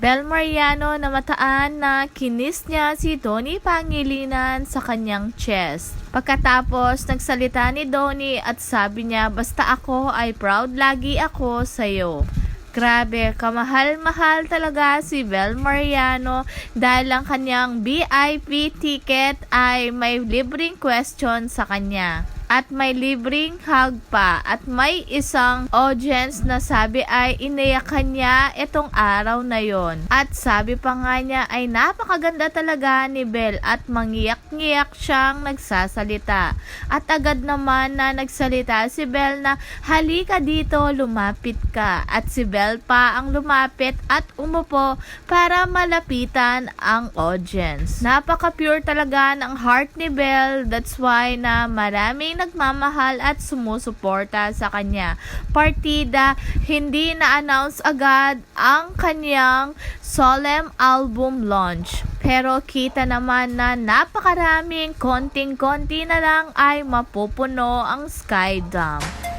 Bel Mariano na mataan na kinis niya si Donnie Pangilinan sa kanyang chest. Pagkatapos, nagsalita ni Donnie at sabi niya, basta ako ay proud lagi ako sa'yo. Grabe, kamahal-mahal talaga si Bel Mariano dahil ang kanyang VIP ticket ay may libreng question sa kanya. At may libreng hug pa. At may isang audience na sabi ay iniyakan niya itong araw na yon. At sabi pa nga niya ay napakaganda talaga ni Bel at mangiyak-ngiyak siyang nagsasalita. At agad naman na nagsalita si Bel na halika dito, lumapit ka. At si Bel pa ang lumapit at umupo para malapitan ang audience. Napaka-pure talaga ng heart ni Bel. That's why na maraming nagmamahal at sumusuporta sa kanya. Partida, hindi na-announce agad ang kanyang solemn album launch. Pero kita naman na napakaraming konting-konti na lang ay mapupuno ang Sky Dam.